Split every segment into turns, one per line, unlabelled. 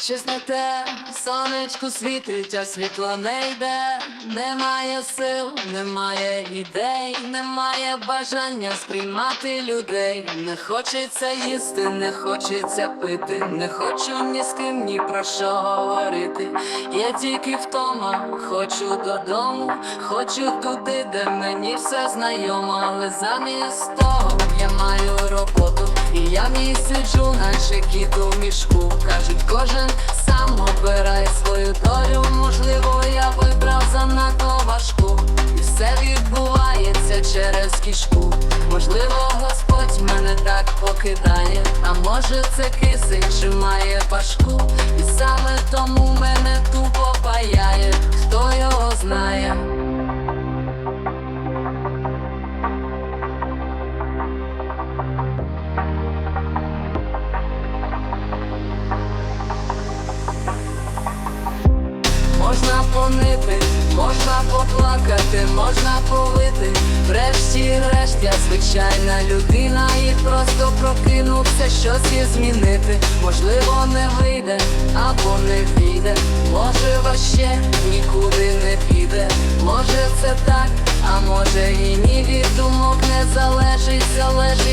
Щось не те, сонечко світить, а світло не йде, немає сил, немає ідей, немає бажання сприймати людей. Не хочеться їсти, не хочеться пити, не хочу ні з ким ні про що говорити. Я тільки втома, хочу додому, хочу туди, де мені все знайомо, але замість того я маю роботу. І я в ній сиджу, наче кіт у мішку. Кожен сам обирає свою долю. Можливо, я вибрав занадто важку. І все відбувається через кішку. Можливо, Господь мене так покидає. А може це кисень чи має башку. Можна понити, можна поплакати, можна повити. Врешті-решт я звичайна людина, і просто прокинувся, щось є змінити. Можливо, не вийде або не піде. Може, ваще нікуди не піде. Може, це так, а може і ні. Від думок не залежить, залежить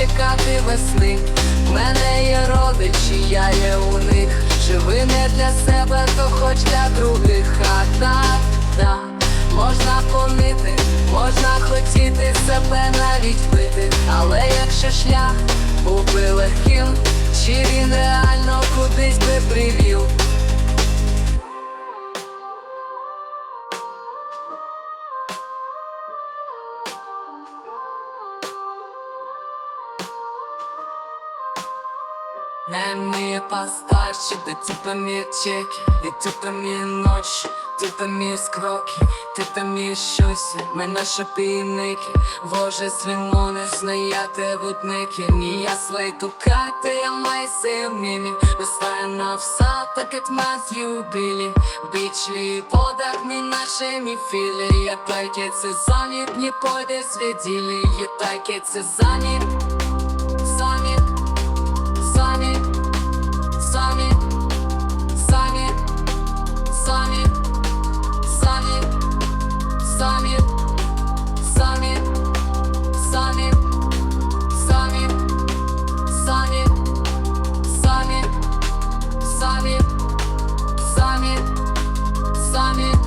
чекати весни. В мене є родичі, я є у них. Живи не для себе, то хоч для других. А так, так, можна понити, можна хотіти себе навіть бити. Але якщо шлях був би легким, Не ми постарші, да типа мір чеки, і типа мір ночі, типа мір скроки, типа мір щось, мене шопійники, Боже свіно не знаяти вудники, ні я свої тукати, я май сильними, Постоянно все так як нас любили, Бичли подах ми нашими фили, я так це занят, не пойде свиділи, я так це занят. самі